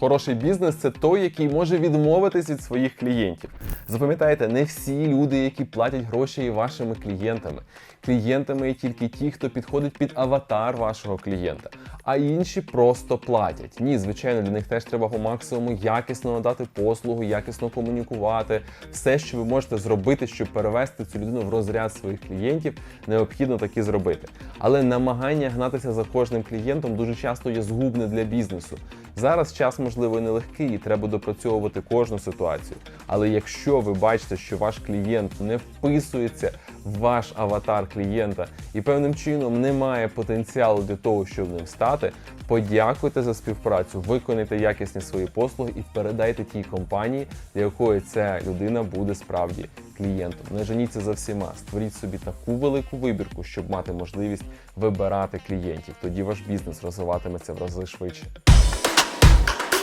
Хороший бізнес це той, який може відмовитись від своїх клієнтів. Запам'ятайте, не всі люди, які платять гроші, є вашими клієнтами. Клієнтами є тільки ті, хто підходить під аватар вашого клієнта, а інші просто платять. Ні, звичайно, для них теж треба по максимуму якісно надати послугу, якісно комунікувати. Все, що ви можете зробити, щоб перевести цю людину в розряд своїх клієнтів, необхідно таки зробити. Але намагання гнатися за кожним клієнтом дуже часто є згубне для бізнесу. Зараз час, можливо, нелегкий, і треба допрацьовувати кожну ситуацію. Але якщо ви бачите, що ваш клієнт не вписується в ваш аватар клієнта і певним чином не має потенціалу для того, щоб ним стати, подякуйте за співпрацю, виконайте якісні свої послуги і передайте тій компанії, для якої ця людина буде справді клієнтом. Не женіться за всіма, створіть собі таку велику вибірку, щоб мати можливість вибирати клієнтів. Тоді ваш бізнес розвиватиметься в рази швидше.